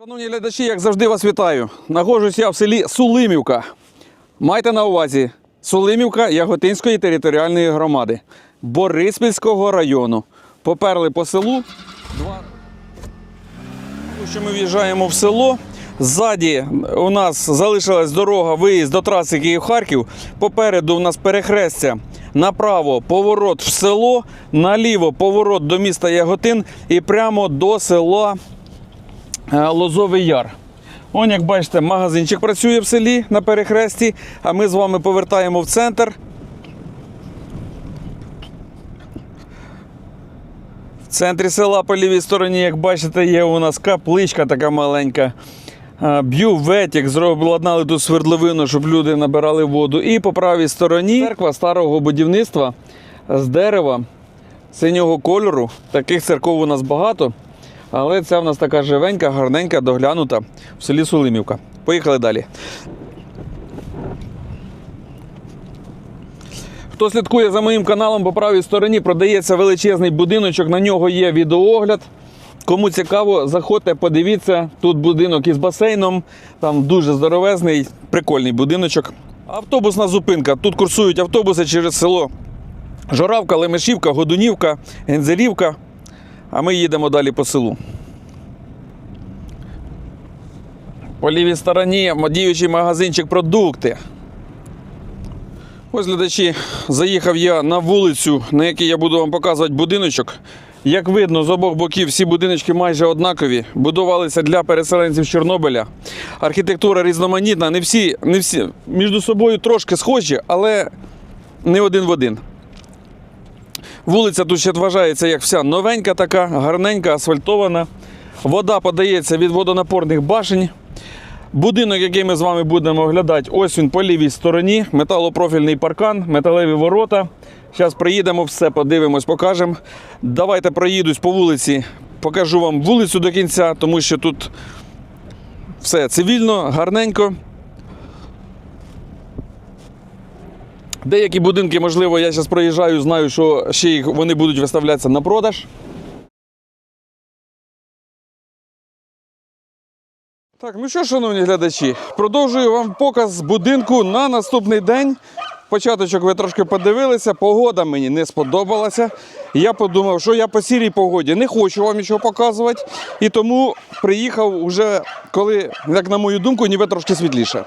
Шановні глядачі, як завжди вас вітаю. Нахожусь я в селі Сулимівка. Майте на увазі Сулимівка Яготинської територіальної громади Бориспільського району. Поперли по селу. Два... Що ми в'їжджаємо в село. Ззаді у нас залишилась дорога, виїзд до траси Київ-Харків. Попереду у нас перехрестя. Направо поворот в село, наліво поворот до міста Яготин і прямо до села Лозовий Яр. Он, як бачите, магазинчик працює в селі на перехресті, а ми з вами повертаємо в центр. В центрі села по лівій стороні, як бачите, є у нас капличка така маленька. А, Бюветик, зробили тут свердловину, щоб люди набирали воду. І по правій стороні церква старого будівництва з дерева синього кольору. Таких церков у нас багато. Але ця в нас така живенька, гарненька, доглянута в селі Сулимівка. Поїхали далі. Хто слідкує за моїм каналом по правій стороні, продається величезний будиночок, на нього є відеоогляд. Кому цікаво, заходьте, подивіться. Тут будинок із басейном, там дуже здоровезний, прикольний будиночок. Автобусна зупинка. Тут курсують автобуси через село Жоравка, Лемешівка, Годунівка, Гензелівка. А ми їдемо далі по селу. По лівій стороні діючий магазинчик продукти. Ось глядачі, заїхав я на вулицю, на якій я буду вам показувати будиночок. Як видно, з обох боків всі будиночки майже однакові, будувалися для переселенців Чорнобиля. Архітектура різноманітна, не всі, не всі між собою трошки схожі, але не один в один. Вулиця тут ще вважається як вся новенька така, гарненька, асфальтована. Вода подається від водонапорних башень. Будинок, який ми з вами будемо оглядати, ось він по лівій стороні. Металопрофільний паркан, металеві ворота. Зараз приїдемо, все подивимось, покажемо. Давайте проїдусь по вулиці, покажу вам вулицю до кінця, тому що тут все цивільно, гарненько. Деякі будинки, можливо, я зараз проїжджаю, знаю, що ще їх вони будуть виставлятися на продаж. Так, ну що, шановні глядачі, продовжую вам показ будинку на наступний день. Початочок ви трошки подивилися, погода мені не сподобалася. Я подумав, що я по сірій погоді не хочу вам нічого показувати. І тому приїхав уже, коли, як на мою думку, ніби трошки світліше.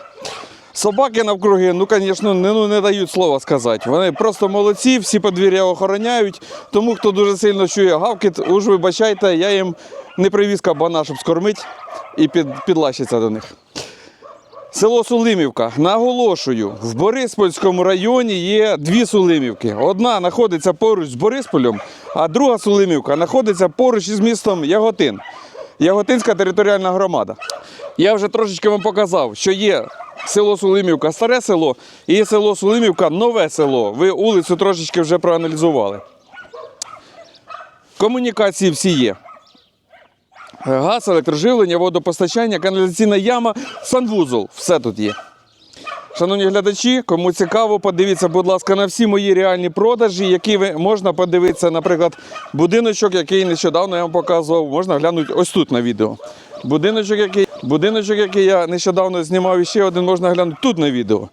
Собаки навкруги, ну, звісно, не, ну, не дають слова сказати. Вони просто молодці, всі подвір'я охороняють. Тому, хто дуже сильно чує гавкіт, уж вибачайте, я їм не привіз кабана, щоб скормити і під, підлащиться до них. Село Сулимівка. Наголошую, в Бориспольському районі є дві Сулимівки. Одна знаходиться поруч з Борисполем, а друга Сулимівка знаходиться поруч із містом Яготин. Яготинська територіальна громада. Я вже трошечки вам показав, що є село Сулимівка старе село і є село Сулимівка нове село. Ви вулицю трошечки вже проаналізували. Комунікації всі є. Газ, електроживлення, водопостачання, каналізаційна яма, санвузол. Все тут є. Шановні глядачі, кому цікаво, подивіться, будь ласка, на всі мої реальні продажі, які ви можна подивитися, наприклад, будиночок, який нещодавно я вам показував, можна глянути ось тут на відео. Будиночок, який, будиночок, який я нещодавно знімав, і ще один можна глянути тут на відео.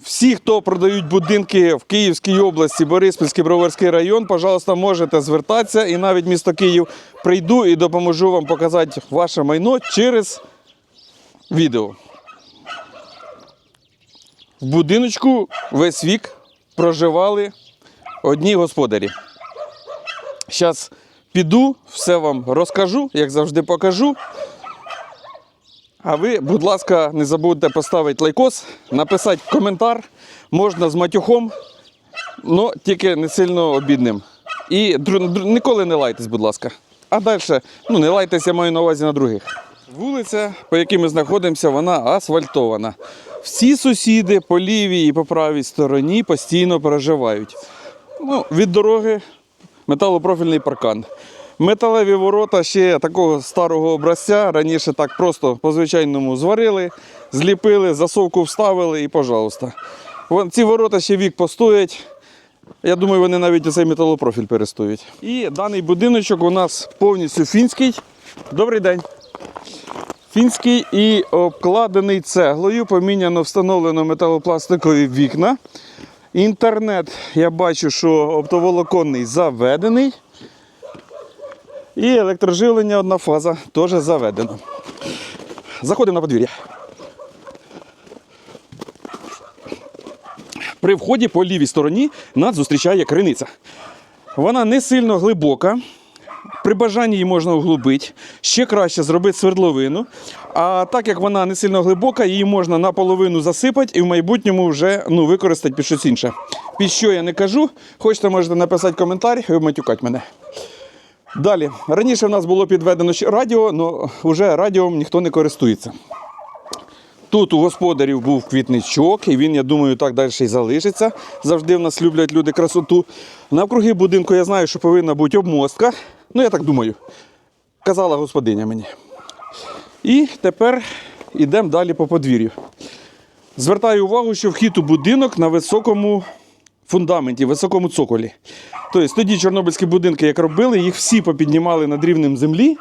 Всі, хто продають будинки в Київській області, Бориспільський Броварський район, пожалуйста, можете звертатися і навіть місто Київ прийду і допоможу вам показати ваше майно через відео. В будиночку весь вік проживали одні господарі. Зараз піду, все вам розкажу, як завжди покажу. А ви, будь ласка, не забудьте поставити лайкос, написати коментар. Можна з матюхом, але тільки не сильно обідним. І ніколи не лайтесь, будь ласка. А далі, ну не лайтесь, я маю на увазі на других. Вулиця, по якій ми знаходимося, вона асфальтована. Всі сусіди по лівій і по правій стороні постійно проживають. Ну, від дороги металопрофільний паркан. Металеві ворота ще такого старого образця. Раніше так просто по-звичайному зварили, зліпили, засовку вставили і, пожалуйста. Ці ворота ще вік постоять. Я думаю, вони навіть цей металопрофіль перестоять. І даний будиночок у нас повністю фінський. Добрий день. Фінський і обкладений цеглою, поміняно встановлено металопластикові вікна. Інтернет, я бачу, що оптоволоконний заведений. І електроживлення одна фаза теж заведено. Заходимо на подвір'я. При вході по лівій стороні нас зустрічає криниця. Вона не сильно глибока. При бажанні її можна углубити. Ще краще зробити свердловину. А так як вона не сильно глибока, її можна наполовину засипати і в майбутньому вже ну, використати під щось інше. Під що я не кажу, хочете, можете написати коментар і матюкати мене. Далі. Раніше в нас було підведено радіо, але вже радіо ніхто не користується. Тут у господарів був квітничок, і він, я думаю, так далі і залишиться. Завжди в нас люблять люди красоту. Навкруги будинку я знаю, що повинна бути обмостка. Ну, я так думаю. Казала господиня мені. І тепер йдемо далі по подвір'ю. Звертаю увагу, що вхід у будинок на високому фундаменті, високому цоколі. Тобто тоді чорнобильські будинки, як робили, їх всі попіднімали над рівнем землі,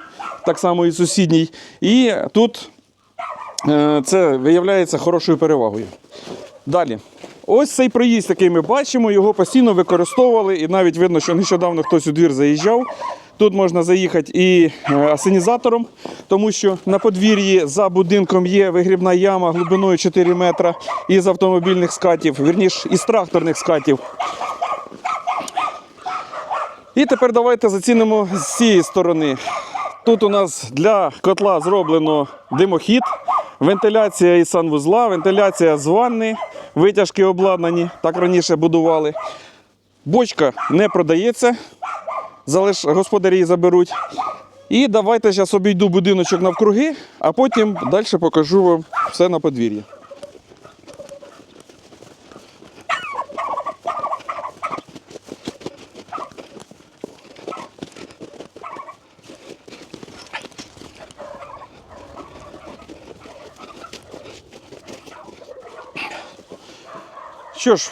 так само і сусідній. І тут Це виявляється хорошою перевагою. Далі. Ось цей проїзд, який ми бачимо, його постійно використовували, і навіть видно, що нещодавно хтось у двір заїжджав. Тут можна заїхати і е, асенізатором, тому що на подвір'ї за будинком є вигрібна яма глибиною 4 метра із автомобільних скатів, вірніш, із тракторних скатів. І тепер давайте зацінимо з цієї сторони. Тут у нас для котла зроблено димохід, вентиляція із санвузла, вентиляція з ванни, витяжки обладнані, так раніше будували. Бочка не продається, залиш господарі її заберуть. І давайте зараз обійду будиночок навкруги, а потім далі покажу вам все на подвір'ї. Що ж,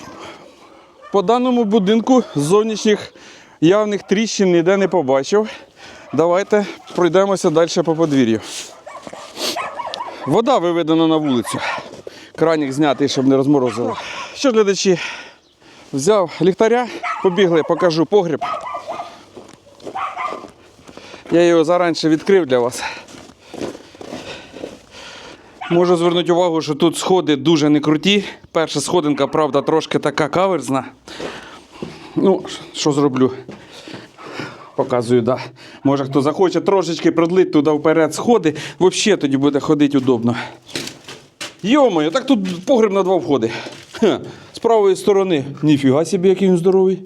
по даному будинку зовнішніх явних тріщин ніде не побачив. Давайте пройдемося далі по подвір'ю. Вода виведена на вулицю. Кранік знятий, щоб не розморозило. Що ж, глядачі, взяв ліхтаря, побігли, покажу погріб. Я його заранше відкрив для вас. Можу звернути увагу, що тут сходи дуже не круті. Перша сходинка, правда, трошки така каверзна. Ну, що зроблю? Показую, да. Може хто захоче трошечки продлити туди вперед сходи, взагалі тоді буде ходити удобно. Йомою, так тут погреб на два входи. Ха, з правої сторони. Ніфіга собі, який він здоровий.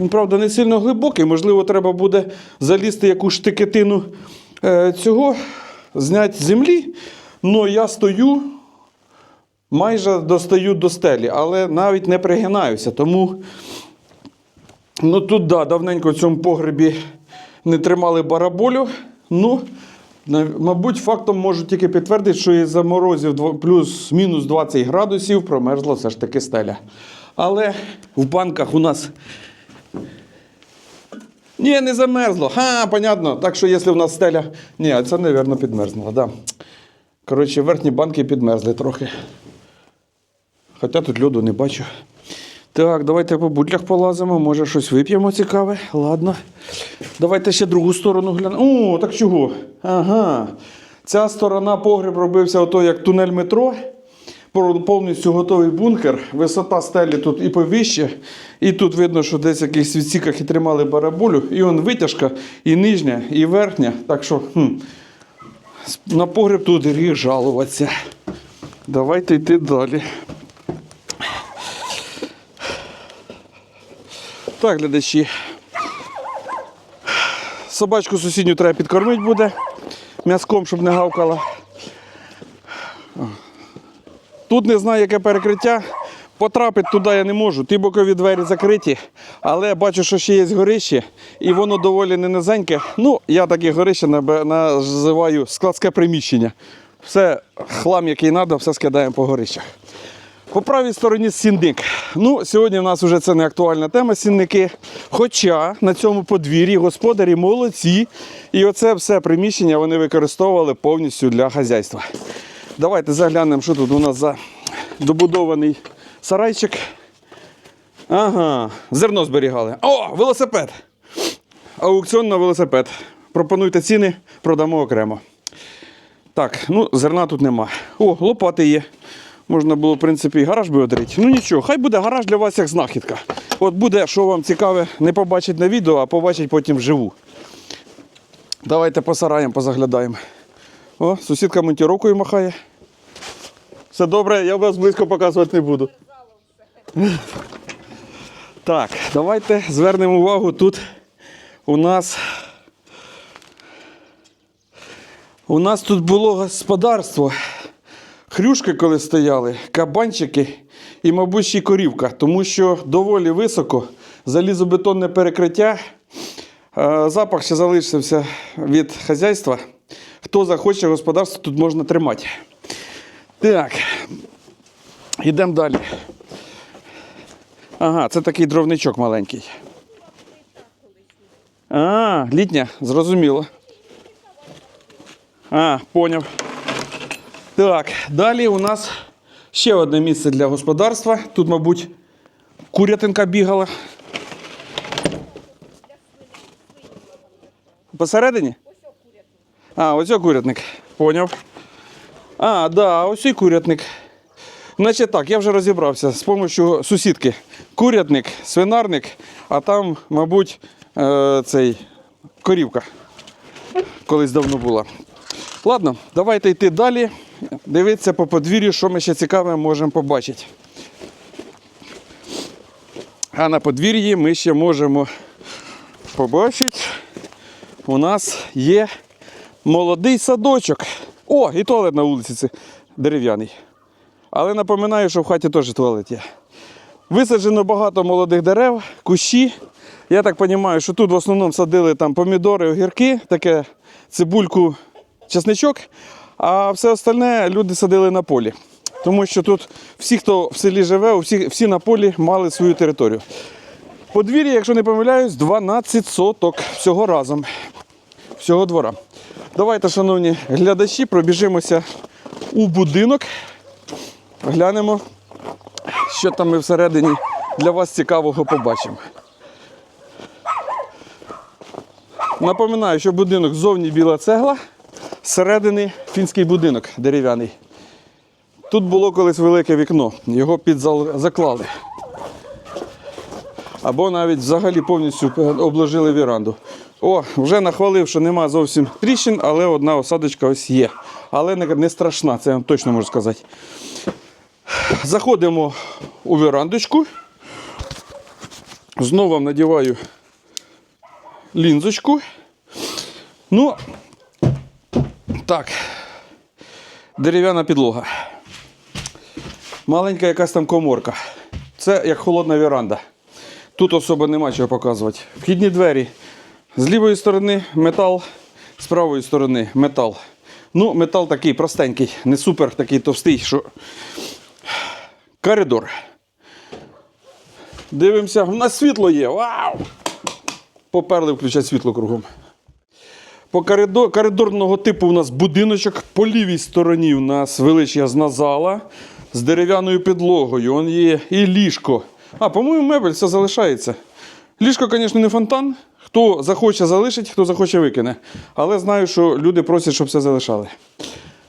Він, правда, не сильно глибокий, можливо, треба буде залізти якусь штикетину е, цього, зняти землі. Ну, я стою, майже достаю до стелі, але навіть не пригинаюся. Тому ну, тут, да, давненько в цьому погребі не тримали бараболю. Ну, мабуть, фактом можу тільки підтвердити, що із-за морозів плюс-мінус 20 градусів промерзла все ж таки стеля. Але в банках у нас ні, не замерзло. Ха, понятно. Так що, якщо в нас стеля. Ні, це, мабуть, підмерзло, да. Коротше, верхні банки підмерзли трохи. Хоча тут льоду не бачу. Так, давайте по бутлях полазимо, може щось вип'ємо цікаве. Ладно. Давайте ще другу сторону глянемо. О, так чого? Ага. Ця сторона погреб робився ото як тунель метро. Повністю готовий бункер. Висота стелі тут і повище. І тут видно, що десь в якихось відсіках і тримали бараболю. І он витяжка, і нижня, і верхня. Так що хм, на погреб тут гріх жалуватися. Давайте йти далі. Так, глядачі. Собачку сусідню треба підкормити буде м'язком, щоб не гавкала. Тут не знаю, яке перекриття. Потрапити туди я не можу. Ті бокові двері закриті, але бачу, що ще є горище, і воно доволі не низеньке. Ну, я таке горище називаю складське приміщення. Все хлам, який треба, все скидаємо по горищах. По правій стороні сінник. Ну, сьогодні в нас вже це не актуальна тема сінники. Хоча на цьому подвір'ї господарі молодці. І оце все приміщення вони використовували повністю для хазяйства. Давайте заглянемо, що тут у нас за добудований сарайчик. Ага, зерно зберігали. О, велосипед! Аукціон на велосипед. Пропонуйте ціни, продамо окремо. Так, ну зерна тут нема. О, лопати є. Можна було, в принципі, і гараж би одрити. Ну нічого, хай буде гараж для вас як знахідка. От буде, що вам цікаве, не побачить на відео, а побачить потім вживу. Давайте по сараям позаглядаємо. О, сусідка монтіровкою махає. Все добре, я вас близько показувати не буду. Так, давайте звернемо увагу. Тут у нас у нас тут було господарство. Хрюшки, коли стояли, кабанчики і, мабуть, ще корівка, тому що доволі високо залізобетонне перекриття. Е, Запах ще залишився від хазяйства. Хто захоче господарство, тут можна тримати. Так, йдемо далі. Ага, це такий дровничок маленький. А, літня, зрозуміло. А, поняв. Так, далі у нас ще одне місце для господарства. Тут, мабуть, курятинка бігала. Посередині? А, ось курятник. Поняв. А, да, ось і курятник. Значить так, я вже розібрався з допомогою сусідки. Курятник, свинарник, а там, мабуть, е, цей корівка. Колись давно була. Ладно, давайте йти далі. Дивитися по подвір'ю, що ми ще цікаве можемо побачити. А на подвір'ї ми ще можемо побачити. У нас є молодий садочок. О, і туалет на вулиці дерев'яний. Але напоминаю, що в хаті теж туалет є. Висаджено багато молодих дерев, кущі. Я так розумію, що тут в основному садили там помідори, огірки, таке цибульку, чесничок, а все остальне люди садили на полі. Тому що тут всі, хто в селі живе, всі, всі на полі мали свою територію. Подвір'я, якщо не помиляюсь, 12 соток всього разом, всього двора. Давайте, шановні глядачі, пробіжимося у будинок. Глянемо, що там ми всередині для вас цікавого побачимо. Напоминаю, що будинок ззовні біла цегла, зсередини фінський будинок дерев'яний. Тут було колись велике вікно, його підзаклали. Або навіть взагалі повністю обложили віранду. О, вже нахвалив, що нема зовсім тріщин, але одна осадочка ось є. Але не страшна, це я вам точно можу сказати. Заходимо у вірандочку. Знову надіваю лінзочку. Ну, так, дерев'яна підлога. Маленька якась там коморка. Це як холодна віранда. Тут особо нема чого показувати. Вхідні двері. З лівої сторони метал, з правої сторони метал. Ну, метал такий простенький, не супер такий товстий, що. Коридор. Дивимося, у нас світло є. Вау! Поперли включати світло кругом. По коридор, коридорного типу у нас будиночок. По лівій стороні у нас величезна зала з дерев'яною підлогою. Он є і ліжко. А, по-моєму, мебель все залишається. Ліжко, звісно, не фонтан. Хто захоче залишить, хто захоче викине. Але знаю, що люди просять, щоб все залишали.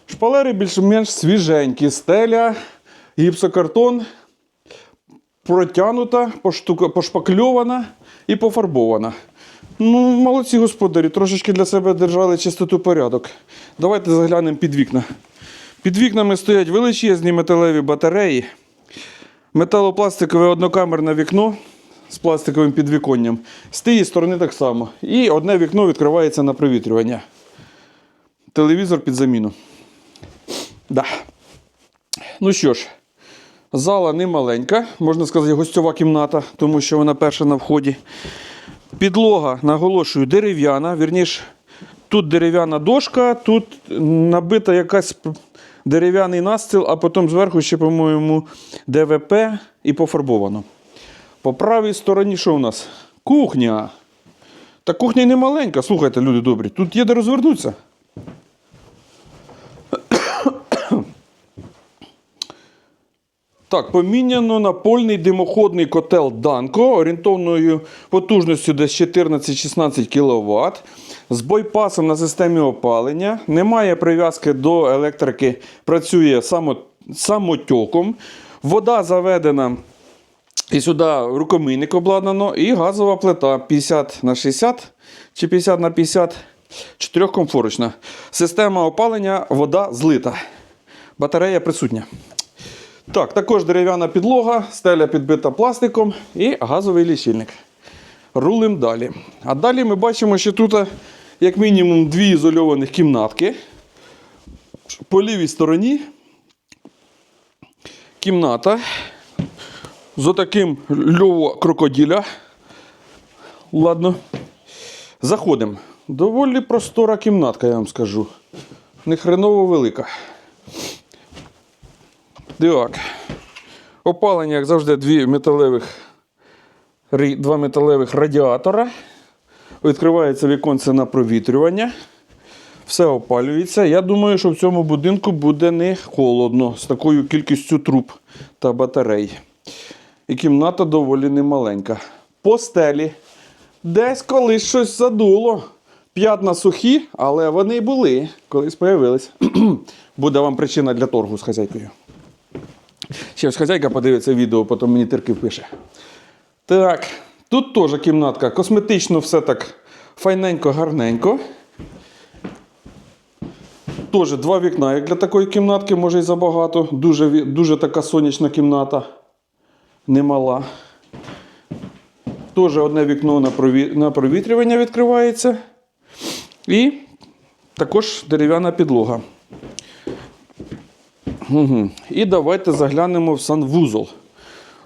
Шпалери більш-менш свіженькі. Стеля, гіпсокартон протягнута, пошпакльована і пофарбована. Ну, молодці господарі, трошечки для себе держали чистоту порядок. Давайте заглянемо під вікна. Під вікнами стоять величезні металеві батареї, металопластикове однокамерне вікно з пластиковим підвіконням. З тієї сторони так само. І одне вікно відкривається на провітрювання. Телевізор під заміну. Да. Ну що ж, зала не маленька, можна сказати, гостьова кімната, тому що вона перша на вході. Підлога, наголошую, дерев'яна. Вірніш, тут дерев'яна дошка, тут набита якась дерев'яний настил, а потім зверху ще, по-моєму, ДВП і пофарбовано. По правій стороні що у нас? Кухня. Та кухня не маленька, слухайте, люди добрі. Тут є де розвернутися. Так, поміняно напольний димоходний котел Данко орієнтовною потужністю десь 14-16 кВт. З бойпасом на системі опалення. Немає прив'язки до електрики, працює само, самотьоком. Вода заведена і сюди рукомийник обладнано, і газова плита 50 на 60 чи 50 на 50, чотирьохкомфорочна. Система опалення, вода злита. Батарея присутня. Так, також дерев'яна підлога, стеля підбита пластиком і газовий лічильник. Рулим далі. А далі ми бачимо, що тут як мінімум дві ізольованих кімнатки. По лівій стороні кімната з отаким льово крокоділя. Ладно. Заходимо. Доволі простора кімнатка, я вам скажу. Не хреново велика. Так. Опалення, як завжди, дві металевих, два металевих радіатора. Відкривається віконце на провітрювання. Все опалюється. Я думаю, що в цьому будинку буде не холодно з такою кількістю труб та батарей. І кімната доволі немаленька. По стелі. Десь колись щось задуло. П'ятна сухі, але вони були, колись появились. Буде вам причина для торгу з хазяйкою. Ще ось хазяйка подивиться відео, потім мені тирки впише. Так, тут теж кімнатка. Косметично все так файненько, гарненько. Теж два вікна, як для такої кімнатки, може й забагато. Дуже, дуже така сонячна кімната. Немала. Теж одне вікно на провітрювання відкривається. І також дерев'яна підлога. Угу. І давайте заглянемо в санвузол.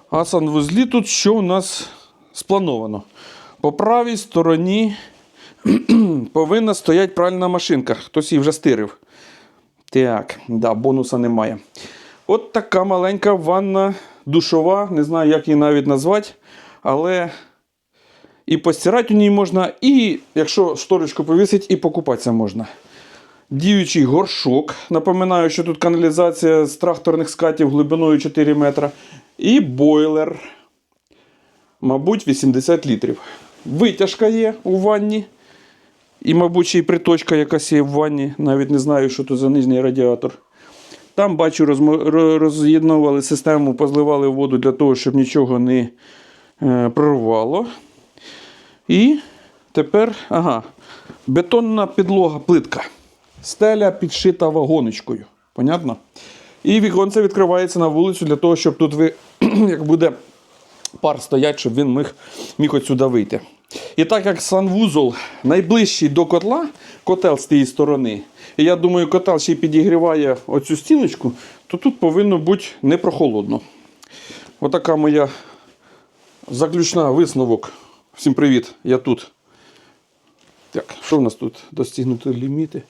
А санвузлі тут що у нас сплановано? По правій стороні повинна стояти пральна машинка. Хтось її вже стирив. Так, да, бонуса немає. От така маленька ванна душова, не знаю, як її навіть назвати, але і постирати у ній можна, і якщо шторочку повісить, і покупатися можна. Діючий горшок. Напоминаю, що тут каналізація з тракторних скатів глибиною 4 метра. І бойлер. Мабуть, 80 літрів. Витяжка є у ванні. І, мабуть, ще й приточка якась є в ванні. Навіть не знаю, що тут за нижній радіатор. Там, бачу, роз'єднували систему, позливали воду для того, щоб нічого не е, прорвало. І тепер, ага, бетонна підлога, плитка. Стеля підшита вагоночкою. Понятно? І віконце відкривається на вулицю для того, щоб тут ви, як буде пар стоять, щоб він міг, міг отсюди вийти. І так як санвузол найближчий до котла, котел з тієї сторони, і я думаю, котел ще й підігріває оцю стіночку, то тут повинно бути не прохолодно. Отака моя заключна висновок. Всім привіт, я тут. Так, що в нас тут? Достигнути ліміти.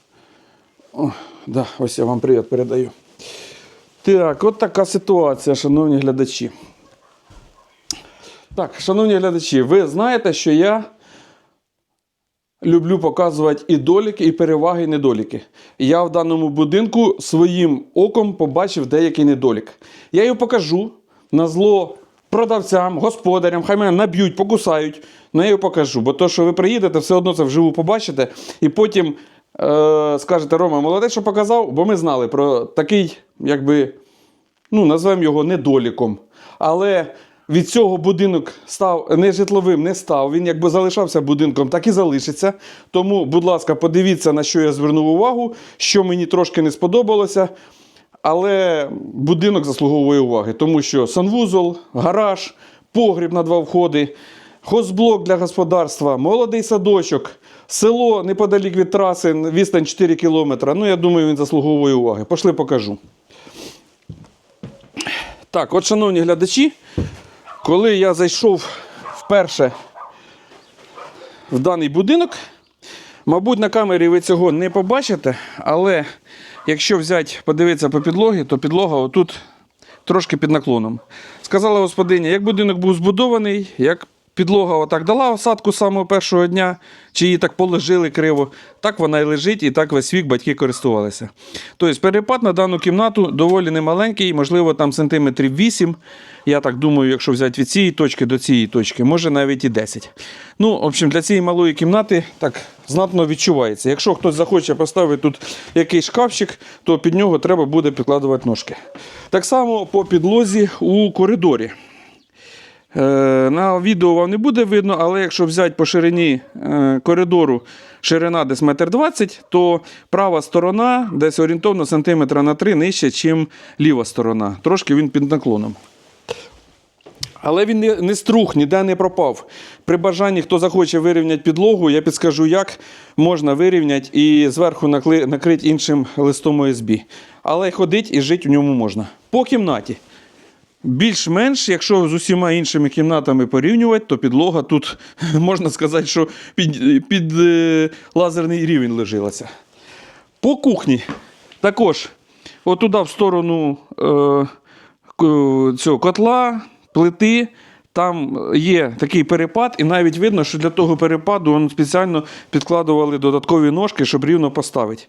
О, да, ось я вам привіт передаю. Так, от така ситуація, шановні глядачі. Так, шановні глядачі, ви знаєте, що я люблю показувати і доліки, і переваги, і недоліки. Я в даному будинку своїм оком побачив деякий недолік. Я його покажу на зло продавцям, господарям, хай мене наб'ють, покусають. Ну я його покажу. Бо то, що ви приїдете, все одно це вживу побачите. І потім скажете, Рома, молодець, що показав, бо ми знали про такий, якби ну, назвемо його недоліком. Але від цього будинок став не житловим, не став. Він якби залишався будинком, так і залишиться. Тому, будь ласка, подивіться, на що я звернув увагу, що мені трошки не сподобалося. Але будинок заслуговує уваги, тому що санвузол, гараж, погріб на два входи, хозблок для господарства, молодий садочок, село неподалік від траси, відстань 4 кілометри. Ну, я думаю, він заслуговує уваги. Пошли покажу. Так, от, шановні глядачі, коли я зайшов вперше в даний будинок, Мабуть, на камері ви цього не побачите, але якщо взяти, подивитися по підлогі, то підлога отут трошки під наклоном. Сказала господиня, як будинок був збудований, як підлога отак дала осадку самого першого дня, чи її так положили криво, так вона і лежить, і так весь вік батьки користувалися. Тобто перепад на дану кімнату доволі немаленький, можливо, там сантиметрів 8. Я так думаю, якщо взяти від цієї точки до цієї точки, може навіть і 10. Ну, в общем, для цієї малої кімнати так знатно відчувається. Якщо хтось захоче поставити тут якийсь шкафчик, то під нього треба буде підкладувати ножки. Так само по підлозі у коридорі. Е, На відео вам не буде видно, але якщо взяти по ширині е, коридору ширина десь метр двадцять, то права сторона десь орієнтовно сантиметра на 3 нижче, ніж ліва сторона. Трошки він під наклоном. Але він не, не струх, ніде не пропав. При бажанні, хто захоче вирівняти підлогу, я підскажу, як можна вирівняти і зверху накрити іншим листом ОСБ. Але ходить і жити в ньому можна. По кімнаті. Більш-менш, якщо з усіма іншими кімнатами порівнювати, то підлога тут можна сказати, що під, під е, лазерний рівень лежилася. По кухні також отуда в сторону е, цього котла, плити. Там є такий перепад, і навіть видно, що для того перепаду спеціально підкладували додаткові ножки, щоб рівно поставити.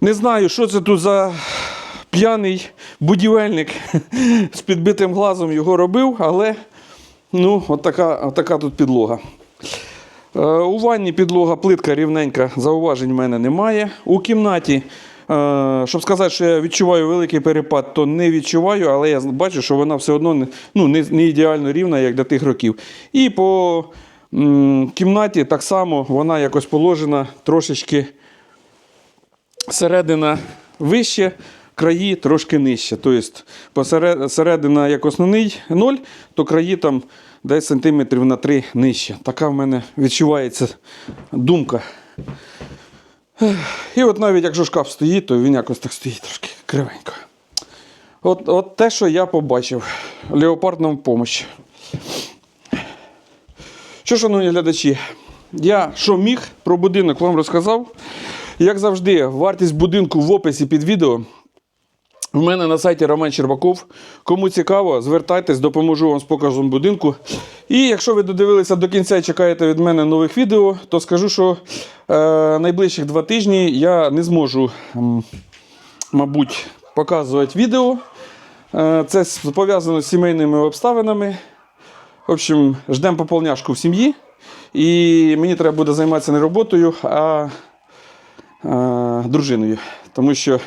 Не знаю, що це тут за п'яний будівельник з підбитим глазом його робив, але ну, от така, от така тут підлога. Е, У ванні підлога плитка рівненька, зауважень в мене немає. У кімнаті, е, щоб сказати, що я відчуваю великий перепад, то не відчуваю, але я бачу, що вона все одно ну, не ідеально рівна, як для тих років. І по кімнаті так само вона якось положена трошечки середина вище, краї трошки нижче. Тобто посеред- середина як основний 0, то краї там десь сантиметрів на 3 нижче. Така в мене відчувається думка. І от навіть якщо шкаф стоїть, то він якось так стоїть трошки кривенько. От, от те, що я побачив. Леопард нам помощь. Що, шановні глядачі, я що міг про будинок вам розказав. Як завжди, вартість будинку в описі під відео. У мене на сайті Роман Щербаков. Кому цікаво, звертайтесь, допоможу вам з показом будинку. І якщо ви додивилися до кінця і чекаєте від мене нових відео, то скажу, що е, найближчих два тижні я не зможу, мабуть, показувати відео. Е, це пов'язано з сімейними обставинами. В общем, ждемо пополняшку в сім'ї. І мені треба буде займатися не роботою, а, а дружиною. Тому що, е,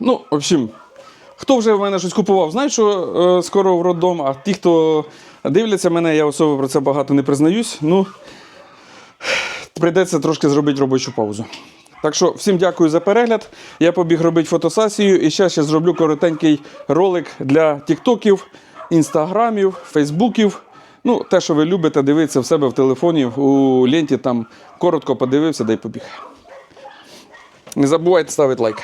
ну, в общем, хто вже в мене щось купував, знають, що е, скоро в роддом, а ті, хто дивляться мене, я особо про це багато не признаюсь. Ну, прийдеться трошки зробити робочу паузу. Так що всім дякую за перегляд. Я побіг робити фотосесію і ще ще зроблю коротенький ролик для тіктоків, інстаграмів, фейсбуків. Ну, те, що ви любите, дивитися в себе в телефоні, у ленті там коротко подивився, дай побіг. Не забувайте ставити лайк.